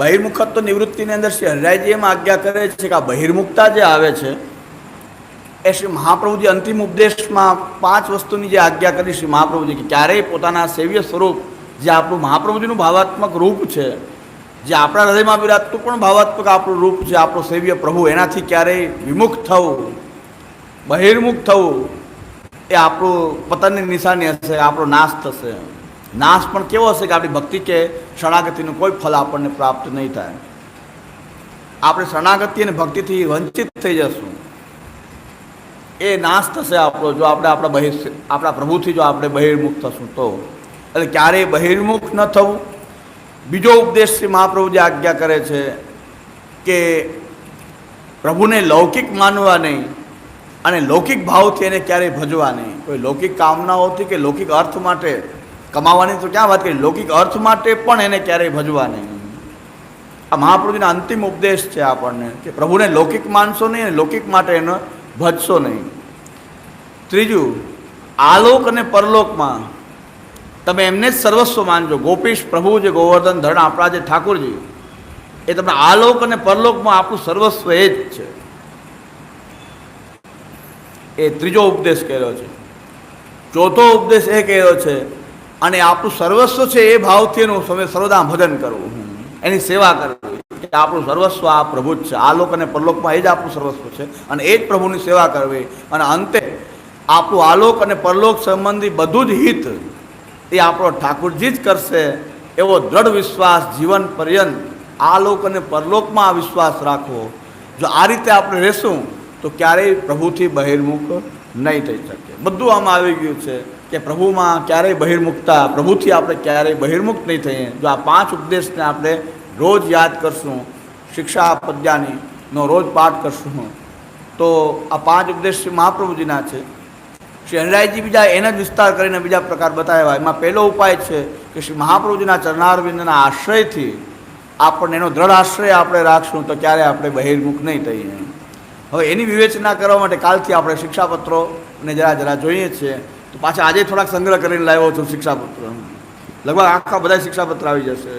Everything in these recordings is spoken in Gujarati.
બહિર્મુખત્વ નિવૃત્તિની અંદર શ્રી હરિરાયજી એમ આજ્ઞા કરે છે કે આ બહિર્મુખતા જે આવે છે, એ શ્રી મહાપ્રભુજી અંતિમ ઉપદેશમાં પાંચ વસ્તુની જે આજ્ઞા કરી શ્રી મહાપ્રભુજી કે ક્યારેય પોતાના સેવ્ય સ્વરૂપ જે આપણું મહાપ્રભુજીનું ભાવાત્મક રૂપ છે, જે આપણા હૃદયમાં વિરાજતું પણ ભાવાત્મક આપણું રૂપ છે, આપણો સેવ્ય પ્રભુ, એનાથી ક્યારેય વિમુખ થવું, બહિર્મુખ થવું એ આપણું પતનની નિશાની હશે, આપણો નાશ થશે. નાશ પણ કેવો હશે કે આપણી ભક્તિ કે શરણાગતિનું કોઈ ફલ આપણને પ્રાપ્ત નહીં થાય. આપણે શરણાગતિ અને ભક્તિથી વંચિત થઈ જશું. એ નાશ થશે આપણો, જો આપણે આપણા બહિર આપણા પ્રભુથી જો આપણે બહિર્મુખ થશું તો. એટલે ક્યારેય બહિર્મુખ ન થવું. બીજો ઉપદેશ શ્રી મહાપ્રભુજી આજ્ઞા કરે છે કે પ્રભુને લૌકિક માનવા નહીં અને લૌકિક ભાવથી એને ક્યારેય ભજવા નહીં. કોઈ લૌકિક કામનાઓથી કે લૌકિક અર્થ માટે કમાવાની તો ક્યાં વાત કરી? લૌકિક અર્થ માટે પણ એને ક્યારેય ભજવા નહીં. આ મહાપ્રભુજીનો અંતિમ ઉપદેશ છે આપણને, કે પ્રભુને લૌકિક માનશો નહીં લૌકિક માટે એને ભજશો નહીં. ત્રીજું, આલોક અને પરલોકમાં તમે એમને જ સર્વસ્વ માનજો. ગોપીશ પ્રભુ જે ગોવર્ધન ધરણ આપણા જે ઠાકોરજી, એ તમને આલોક અને પરલોકમાં આપણું સર્વસ્વ એ જ છે. એ ત્રીજો ઉપદેશ કર્યો છે. ચોથો ઉપદેશ એ કર્યો છે અને આપણું સર્વસ્વ છે એ ભાવથી એનું તમે સર્વદા ભજન કરવું એની સેવા કરવી કે આપણું સર્વસ્વ આ પ્રભુ જ છે. આ લોક અને પરલોકમાં એ જ આપણું સર્વસ્વ છે. અને એ જ પ્રભુની સેવા કરવી. અને અંતે આપણું આલોક અને પરલોક સંબંધી બધું જ હિત એ આપણો ઠાકુરજી જ કરશે એવો દ્રઢ વિશ્વાસ જીવન પર્યંત આ લોક અને પરલોકમાં આ વિશ્વાસ રાખવો. જો આ રીતે આપણે રહેશું, તો ક્યારેય પ્રભુથી બહિર્મુખ નહીં થઈ શકે. બધું આમાં આવી ગયું છે. કે પ્રભુમાં ક્યારેય બહિર્મુખતા પ્રભુથી આપણે ક્યારેય બહિર્મુખ નહીં થઈએ. જો આ પાંચ ઉપદેશને આપણે રોજ યાદ કરશું, શિક્ષા પદ્યાની નો રોજ પાઠ કરશું તો આ પાંચ ઉપદેશ શ્રી મહાપ્રભુજીના છે. શ્રી અનરાયજી બીજા એને જ વિસ્તાર કરીને બીજા પ્રકાર બતાવ્યા. એમાં પહેલો ઉપાય છે કે શ્રી મહાપ્રભુજીના ચરણારવિંદના આશ્રયથી આપણને એનો દ્રઢ આશ્રય આપણે રાખશું તો ક્યારે આપણે બહિર્મુખ નહીં થઈએ. હવે એની વિવેચના કરવા માટે કાલથી આપણે શિક્ષાપત્રોને જરા જરા જોઈએ છીએ. તો પાછા આજે થોડાક સંગ્રહ કરીને લાવ્યો છું શિક્ષાપત્ર. લગભગ આખા બધા શિક્ષાપત્ર આવી જશે.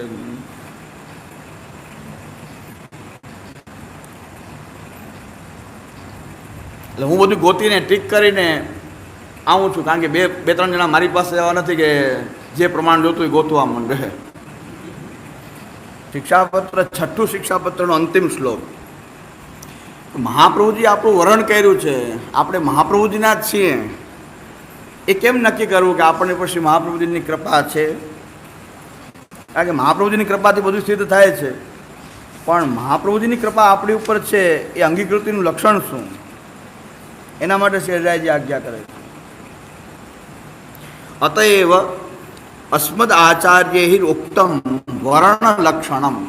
એટલે હું બધું ગોતીને ટીક કરીને આવું છું, કારણ કે બે બે, ત્રણ જણા મારી પાસે એવા નથી કે જે પ્રમાણ જોતું એ ગોતવા માંડે. શિક્ષાપત્ર, છઠ્ઠું શિક્ષાપત્રનો અંતિમ શ્લોક. મહાપ્રભુજી આપણું વર્ણન કર્યું છે. આપણે મહાપ્રભુજીના જ છીએ. એ કેમ નક્કી કરવું કે આપણને પછી મહાપ્રભુજીની કૃપા છે? કારણ કે મહાપ્રભુજીની કૃપાથી બધું સિદ્ધ થાય છે. પણ મહાપ્રભુજીની કૃપા આપણી ઉપર છે, એ અંગીકૃતિનું લક્ષણ શું? એના માટે શેરરાયજી આજ્ઞા કરે છે. અતએવ અસ્મદ આચાર્ય ઉક્તમ વર્ણ લક્ષણમ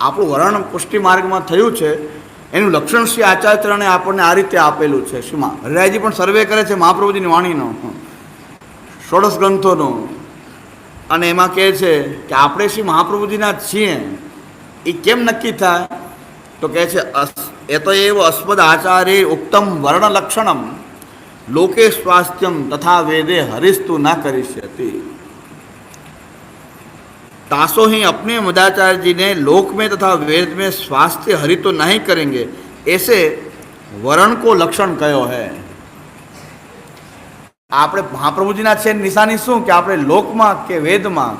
આપણું વર્ણ પુષ્ટિ માર્ગમાં થયું છે. એનું લક્ષણ શ્રી આચાર્યને આપણને આ રીતે આપેલું છે. શ્રીમાં હરિરાયજી પણ સર્વે કરે છે મહાપ્રભુજીની વાણીનો. ષોડશ ગ્રંથોનો અને એમાં કહે છે કે આપણે શ્રી મહાપ્રભુજીના જ છીએ એ કેમ નક્કી થાય તો કહે છે અસ એ તો એવ અસ્મદ આચાર્ય ઉત્તમ વર્ણ લક્ષણમ લોકે સ્વાસ્થ્યમ તથા વેદે હરિસ્તુ ન करिष्यति तासो ही अपने मदाचार्य जी ने लोक में तथा वेद में स्वास्थ्य हरि तो नहीं करेंगे ऐसे वर्ण को लक्षण कयो है આપણે મહાપ્રભુજીના છે નિશાની શું? કે આપણે લોકમાં કે વેદમાં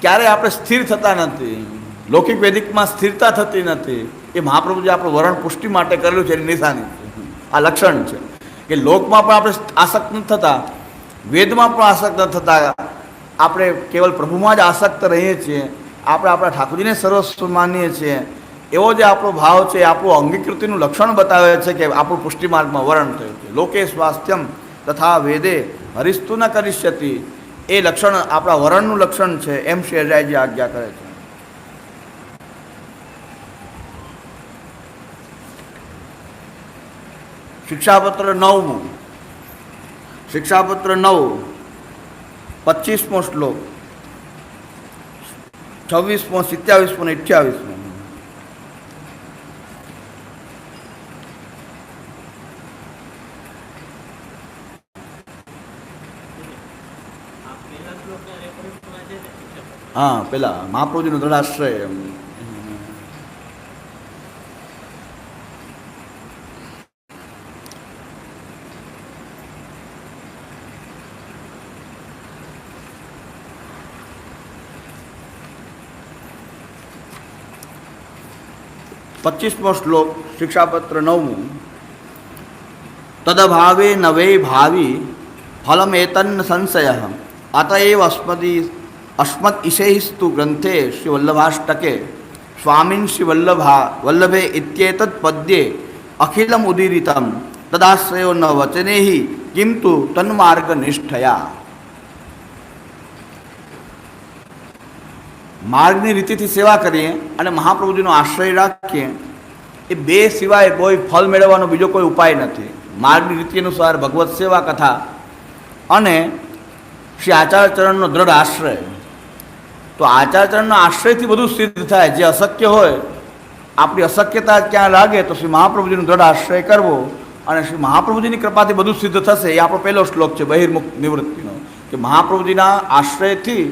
ક્યારેય આપણે સ્થિર થતા નથી, લૌકિક વેદિકમાં સ્થિરતા થતી નથી, એ મહાપ્રભુજી આપણું વરણ પુષ્ટિ માટે કરેલું છે એની નિશાની. આ લક્ષણ છે. કે લોકમાં પણ આપણે આસક્ત ન થતા, વેદમાં પણ આસક્ત ન થતા. આપણે કેવલ પ્રભુમાં જ આસક્ત રહીએ છીએ. આપણે આપણા ઠાકોરજીને સર્વસ્વ માનીએ છીએ. એવો જે આપણો ભાવ છે, એ આપણું અંગીકૃતિનું લક્ષણ બતાવે છે કે આપણું પુષ્ટિ માર્ગમાં વરણ થયું છે. લોકે સ્વાસ્થ્યમ તથા વેદે હરિસ્તુ ન કરિષ્યતિ. એ લક્ષણ આપણા વરણનું લક્ષણ છે, એમ શેરરાયજી આજ્ઞા કરે છે. શિક્ષાપત્ર નવમું. શિક્ષાપત્ર નવ, પચીસમો શ્લોક. છવ્વીસમો, સિત્યાવીસમો ને અઠ્યાવીસમો. હા, પેલા મહાપ્રભુજીનો દળાશ્રય પચીસમો શ્લોક, શિક્ષાપત્ર નવમું. તદભાવે નવે ભાવી ફલમેતન્ન સંશય, અતએવ અસ્મતિ અસ્મદ ઈશૈસ્તુ ગ્રંથે શ્રી વલ્લભાષ્ટકે સ્વામીન શ્રી વલ્લભા વલ્લભે ઇત્યેતદ પદ્યે અખિલમ ઉદીરિતમ તદાશ્રયો ન વચને કિંતુ તન્માર્ગ નિષ્ઠયા માર્ગની રીતિથી સેવા કરીએ અને મહાપ્રભુજીનો આશ્રય રાખીએ એ બે સિવાય કોઈ ફળ મેળવવાનો બીજો કોઈ ઉપાય નથી. માર્ગની રીતિ અનુસાર ભગવત સેવા કથા અને શ્રી આચાર્યચરણનો દ્રઢ આશ્રય. તો આચાર્યચરણના આશ્રયથી બધું સિદ્ધ થાય. જે અશક્ય હોય, આપણી અશક્યતા ક્યાં લાગે તો શ્રી મહાપ્રભુજીનો દ્રઢ આશ્રય કરવો અને શ્રી મહાપ્રભુજીની કૃપાથી બધું સિદ્ધ થશે એ આપણો પહેલો શ્લોક છે, બહિર્મુખ નિવૃત્તિનો, કે મહાપ્રભુજીના આશ્રયથી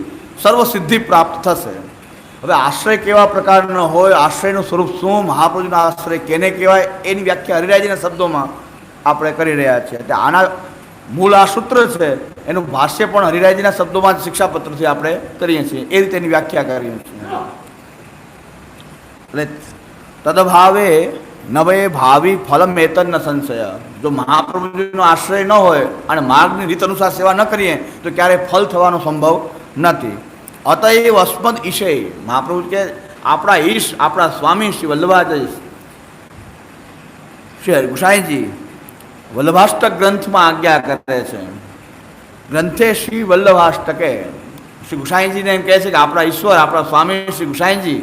સર્વ સિદ્ધિ પ્રાપ્ત થશે. હવે આશ્રય કેવા પ્રકારનો હોય, આશ્રયનું સ્વરૂપ શું, મહાપ્રભુજીનો આશ્રય કેને કહેવાય, એની વ્યાખ્યા હરિરાજીના શબ્દોમાં આપણે કરી રહ્યા છીએ. એટલે આના મૂળ આ સૂત્ર છે, એનું ભાષ્ય પણ હરિરાયજીના શબ્દોમાં જ શિક્ષાપત્રથી આપણે કરીએ છીએ. એ રીતે એની વ્યાખ્યા કરીએ છીએ. એટલે તદભાવે નવે ભાવિ ફલમ ન સંશય. જો મહાપ્રભુજીનો આશ્રય ન હોય અને માર્ગની રીત અનુસાર સેવા ન કરીએ, તો ક્યારેય ફલ થવાનો સંભવ નથી. અતએવ અસ્મદ ઈશય. મહાપ્રભુ કે આપણા ઈશ, આપણા સ્વામી શ્રી વલ્લભાચાર્ય શ્રી હરિગુસાઈજી વલ્લભાષ્ટક ગ્રંથમાં આજ્ઞા કરે છે ગ્રંથે શ્રી વલ્લભાષ્ટકે શ્રી ગુસાઈજીને એમ કહે છે કે આપણા ઈશ્વર આપણા સ્વામી શ્રી ગુસાઈજી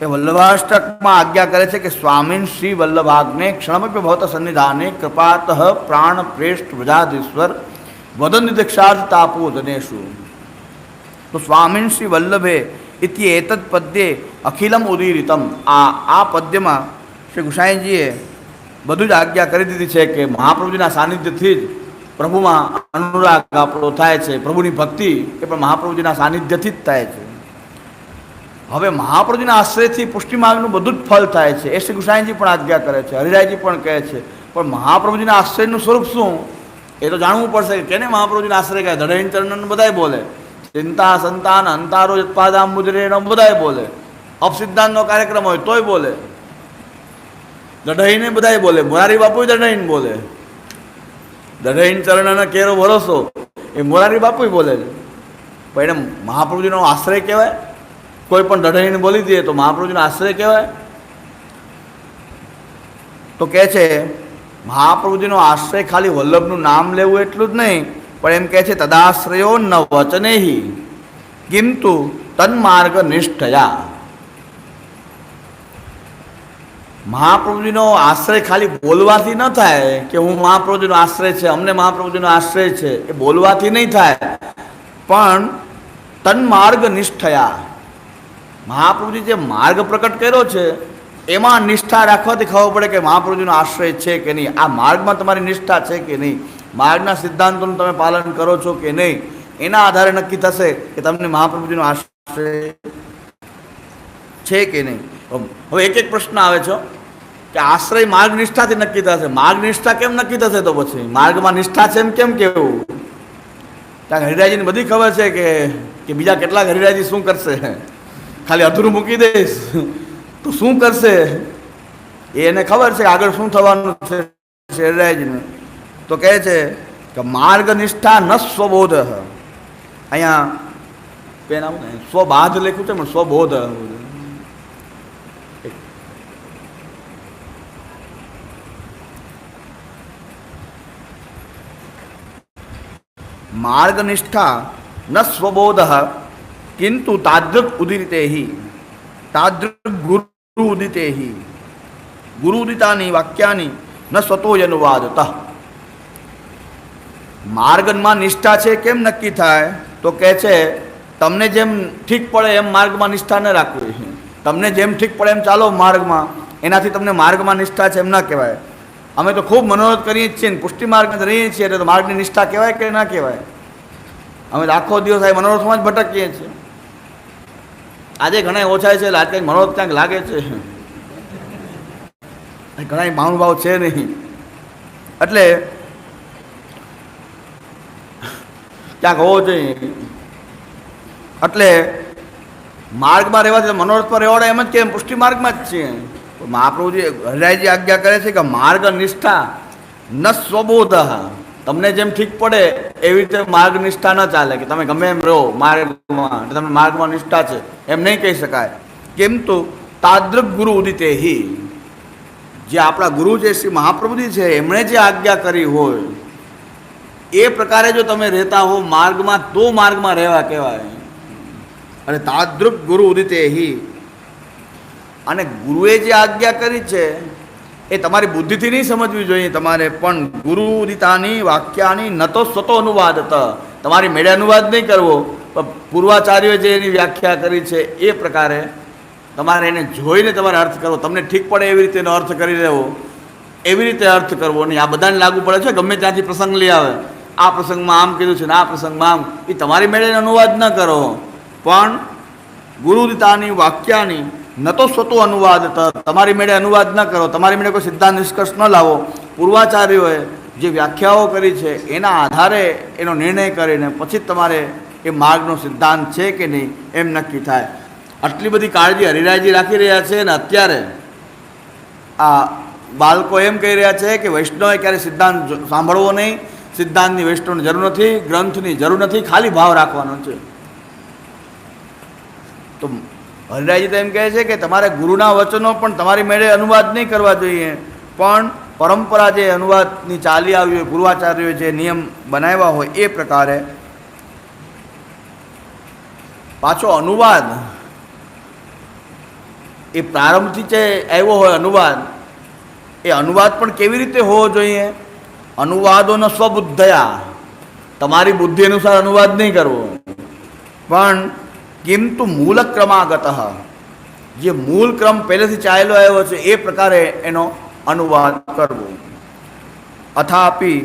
એ વલ્લભાષ્ટકમાં આજ્ઞા કરે છે કે સ્વામીન શ્રી વલ્લભાગ્ને ક્ષણમપી ભવત સન્નિધાને કૃપાત પ્રાણ પ્રેષ્ઠ વ્રજાધીશ્વર વદન દીક્ષાર્થ તાપો જનેશુ તો સ્વામીન શ્રી વલ્લભે ઇતિ એતદ પદ્યે અખિલમ ઉદીરિતમ આ આ પદ્યમાં શ્રી ગુસાઈજીએ બધું જ આજ્ઞા કરી દીધી છે કે મહાપ્રભુજીના સાનિધ્યથી જ પ્રભુમાં અનુરાગ આપણો થાય છે, પ્રભુની ભક્તિ એ પણ મહાપ્રભુજીના સાનિધ્યથી જ થાય છે. હવે મહાપ્રભુજીના આશ્રયથી પુષ્ટિમાર્ગનું બધું જ ફળ થાય છે. એ શ્રી ગુસાઈજી પણ આજ્ઞા કરે છે, હરિરાયજી પણ કહે છે. પણ મહાપ્રભુજીના આશ્રયનું સ્વરૂપ શું? એ તો જાણવું પડશે કે કેને મહાપ્રભુજીના આશ્રય કહે ધડૈન ચરણન બધાય બોલે. ચિંતા સંતાન અંતારો ઉત્પાદામ મુજરે બધાય બોલે. અપસિદ્ધાંતનો કાર્યક્રમ હોય તોય બોલે. દઢઈને બધાય બોલે. મોરારી બાપુ દઢઈને બોલે. દઢઈન ચરણનો કેરો ભરોસો. એ મોરારી બાપુ બોલે છે. પણ એને મહાપ્રભુજીનો આશ્રય કહેવાય? કોઈ પણ દઢઈને બોલી દઈએ તો મહાપ્રભુજીનો આશ્રય કહેવાય? તો કહે છે, મહાપ્રભુજીનો આશ્રય ખાલી વલ્લભનું નામ લેવું એટલું જ નહીં, પણ એમ કહે છે, તદાશ્રયો ન વચનેહી. કિંતુ તન્માર્ગ નિષ્ઠયા. મહાપ્રભુજીનો આશ્રય ખાલી બોલવાથી ન થાય કે હું મહાપ્રભુજીનો આશ્રય છે, અમને મહાપ્રભુજીનો આશ્રય છે, એ બોલવાથી નહીં થાય. પણ તન્માર્ગ નિષ્ઠયા. મહાપ્રભુજી જે માર્ગ પ્રકટ કર્યો છે, એમાં નિષ્ઠા રાખવાથી ખબર પડે કે મહાપ્રભુજીનો આશ્રય છે કે નહીં. આ માર્ગમાં તમારી નિષ્ઠા છે કે નહીં? માર્ગના સિદ્ધાંતોનું તમે પાલન કરો છો કે નહીં? એના આધારે નક્કી થશે કે તમને મહાપ્રભુજીનો આશ્રય છે કે નહીં. હવે એક એક પ્રશ્ન આવે છે કે આશ્રય માર્ગ નિષ્ઠાથી નક્કી થશે. માર્ગ નિષ્ઠા કેમ નક્કી થશે તો પછી? માર્ગમાં નિષ્ઠા છે એમ કેમ કેવું? કારણ હરિરાજીને બધી ખબર છે કે કે બીજા કેટલાક હરિરાજી શું કરશે? ખાલી અધૂરું મૂકી દઈશ. તો શું કરશે? એને ખબર છે આગળ શું થવાનું છે હરિરાજીને તો કહે છે કે માર્ગ નિષ્ઠા ન સ્વબોધ. અહીંયા પેન સ્વબાધ લખ્યું છે પણ સ્વબોધ. માર્ગનિષ્ઠા ન સ્વબોધ કિંતુ તાદૃક ઉદિતે તાદૃક ગુરુ ઉદિતે ગુરુ ઉદિતાની વાક્યાની ન સ્વતોયનુવાદત માર્ગમાં નિષ્ઠા છે કેમ નક્કી થાય તો કહે છે તમને જેમ ઠીક પડે એમ માર્ગમાં નિષ્ઠા ન રાખવી તમને જેમ ઠીક પડે એમ ચાલો માર્ગમાં એનાથી તમને માર્ગમાં નિષ્ઠા છે એમ ના કહેવાય અમે તો ખૂબ મનોરથ કરીએ જ છીએ પુષ્ટિ માર્ગમાં રહીએ છીએ, એટલે તો માર્ગની નિષ્ઠા કહેવાય કે ના કહેવાય? અમે તો આખો દિવસ આ મનોરથમાં જ ભટકીએ છીએ. આજે ઘણા ઓછા છે આજે કંઈક મનોરથ ક્યાંક લાગે છે. ઘણા મહાનુભાવ છે નહીં. એટલે ક્યાંક હોવો જોઈએ. એટલે માર્ગમાં રહેવાથી મનોરથ પર રહેવાડે એમ જ કે પુષ્ટિ માર્ગમાં જ છીએ. મહાપ્રભુજી હરિરાયજી આજ્ઞા કરે છે કે માર્ગ નિષ્ઠા ન સ્વબોધ. તમને જેમ ઠીક પડે, એવી રીતે માર્ગ નિષ્ઠા ન ચાલે કે તમે ગમે એમ રહો માર્ગમાં તમને માર્ગમાં નિષ્ઠા છે, એમ નહીં કહી શકાય. કેમ તો તાદ્રક ગુરુ હિ. જે આપણા ગુરુ જે શ્રી મહાપ્રભુજી છે, એમણે જે આજ્ઞા કરી હોય, એ પ્રકારે જો તમે રહેતા હો માર્ગમાં, તો માર્ગમાં રહેવા કહેવાય. અને તાદ્રુપ ગુરુ હિ. અને ગુરુએ જે આજ્ઞા કરી છે, એ તમારી બુદ્ધિથી નહીં સમજવી જોઈએ. તમારે પણ ગુરુ ઉદિતાની વાક્યાની ન તો સ્વતો અનુવાદ તમારી મેળે અનુવાદ નહીં કરવો. પણ પૂર્વાચાર્યોએ જે એની વ્યાખ્યા કરી છે, એ પ્રકારે તમારે એને જોઈને તમારે અર્થ કરવો. તમને ઠીક પડે એવી રીતે એનો અર્થ કરી લેવો. એવી રીતે અર્થ કરવો. નહીં આ બધાને લાગુ પડે છે, ગમે ત્યાંથી પ્રસંગ લઈ આવે. આ પ્રસંગમાં આમ કીધું છે ને આ પ્રસંગમાં આમ. એ તમારી મેળે અનુવાદ ન કરો. પણ ગુરુદિતાની વાક્યાની ન તો સ્વતો અનુવાદ તમારી મેળે અનુવાદ ન કરો, તમારી મેળે કોઈ સિદ્ધાંત નિષ્કર્ષ ન લાવો. પૂર્વાચાર્યોએ જે વ્યાખ્યાઓ કરી છે, એના આધારે એનો નિર્ણય કરીને પછી તમારે એ માર્ગનો સિદ્ધાંત છે કે નહીં એમ નક્કી થાય. આટલી બધી કાળજી હરિરાયજી રાખી રહ્યા છે અને અત્યારે આ બાળકો એમ કહી રહ્યા છે કે વૈષ્ણવે ક્યારે સિદ્ધાંત સાંભળવો નહીં, સિદ્ધાંતની વૈષ્ણવની જરૂર નથી, ગ્રંથની જરૂર નથી, ખાલી ભાવ રાખવાનો છે. તો હરિરાયજી તો એમ કહે છે કે તમારે ગુરુના વચનો પણ તમારી મેળે અનુવાદ નહીં કરવા જોઈએ. પણ પરંપરા જે અનુવાદની ચાલી આવી હોય પૂર્વાચાર્યોએ જે નિયમ બનાવ્યા હોય એ પ્રકારે પાછો અનુવાદ એ પ્રારંભથી જે આવ્યો હોય અનુવાદ, એ અનુવાદ પણ કેવી રીતે હોવો જોઈએ? અનુવાદોનો સ્વબુદ્ધયા. તમારી બુદ્ધિ અનુસાર અનુવાદ નહીં કરવો. પણ કિંતુ તો ક્રમાગત જે મૂળ ક્રમ પહેલેથી ચાલેલો આવ્યો છે એ પ્રકારે એનો અનુવાદ કરવો અથાપી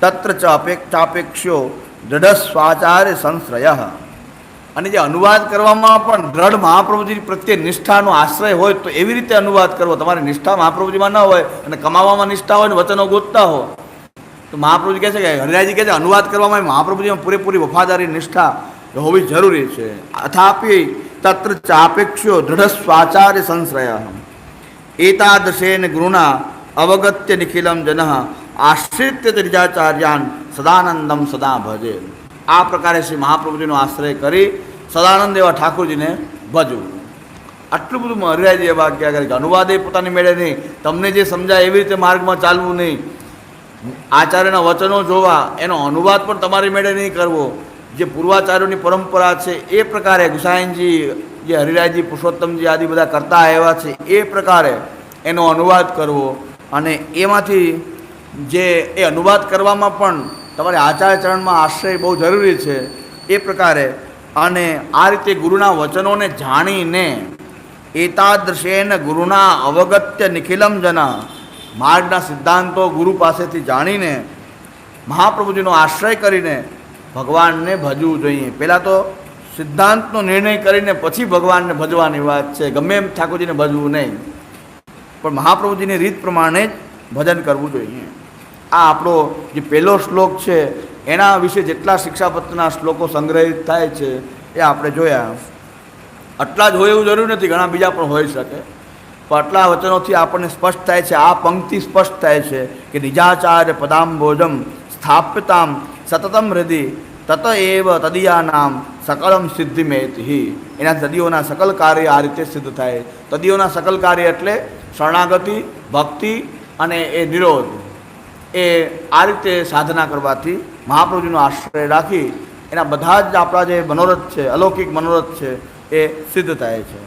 તત્ર ચ અપેક્ષાપેક્ષો દૃઢ સ્વાચાર્ય સંશ્રય અને જે અનુવાદ કરવામાં પણ દ્રઢ મહાપ્રભુજી પ્રત્યે નિષ્ઠાનો આશ્રય હોય તો એવી રીતે અનુવાદ કરવો તમારી નિષ્ઠા મહાપ્રભુજીમાં ન હોય અને કમાવામાં નિષ્ઠા હોય ને વચનો ગોતતા હો તો મહાપ્રભુજી કહે છે કે હરિરાજી કહે છે અનુવાદ કરવામાં મહાપ્રભુજીમાં પૂરેપૂરી વફાદારી નિષ્ઠા હોવી જરૂરી છે. અથાપી તત્ર ચાપેક્ષ્યો દૃઢ સ્વાચાર્ય સંશ્રય. એતાદૃશેન ગૃણા અવગત્ય નિખિલમ જન આશ્રિત્ય ત્રિજાચાર્યાન સદાનંદમ સદા ભજે. આ પ્રકારે શ્રી મહાપ્રભુજીનો આશ્રય કરી સદાનંદ એવા ઠાકોરજીને ભજવું. આટલું બધું હરિરાયજી એવા ક્યાં કરે કે એ પોતાની મેળે નહીં, તમને જે સમજાય એવી રીતે માર્ગમાં ચાલવું નહીં. આચાર્યના વચનો જોવા, એનો અનુવાદ પણ તમારી મેળે નહીં કરવો. જે પૂર્વાચાર્યોની પરંપરા છે, એ પ્રકારે ગુસાઈનજી, જે હરિરાયજી, પુરુષોત્તમજી આદિ બધા કરતા આવ્યા છે, એ પ્રકારે એનો અનુવાદ કરવો અને એમાંથી જે એ અનુવાદ કરવામાં પણ તમારે આચાર્ય ચરણમાં આશ્રય બહુ જરૂરી છે, એ પ્રકારે અને આ રીતે ગુરુના વચનોને જાણીને એતાદૃશેન ગુરુના અવગત્ય નિખિલમ જના માર્ગના સિદ્ધાંતો ગુરુ પાસેથી જાણીને મહાપ્રભુજીનો આશ્રય કરીને ભગવાનને ભજવું જોઈએ. પહેલાં તો સિદ્ધાંતનો નિર્ણય કરીને પછી ભગવાનને ભજવાની વાત છે. ગમે એમ ઠાકોરજીને ભજવું નહીં. પણ મહાપ્રભુજીની રીત પ્રમાણે જ ભજન કરવું જોઈએ. આ આપણો જે પહેલો શ્લોક છે, એના વિશે જેટલા શિક્ષાપત્રના શ્લોકો સંગ્રહિત થાય છે, એ આપણે જોયા. આટલા જ હોય એવું જરૂર નથી, ઘણા બીજા પણ હોઈ શકે. પણ આટલા વચનોથી આપણને સ્પષ્ટ થાય છે. આ પંક્તિ સ્પષ્ટ થાય છે કે નિજાચાર્ય પદાંબોજમ સ્થાપ્યતામ સતતમ હૃદય તત એવ તદિયાનામ સકલમ સિદ્ધિમેતિ એના તદીઓના સકલ કાર્ય આ રીતે સિદ્ધ થાય તદીઓના સકલ કાર્ય એટલે શરણાગતિ ભક્તિ અને એ નિરોધ એ આ રીતે સાધના કરવાથી મહાપ્રભુજીનો આશ્રય રાખી એના બધા જ આપણા જે મનોરથ છે અલૌકિક મનોરથ છે એ સિદ્ધ થાય છે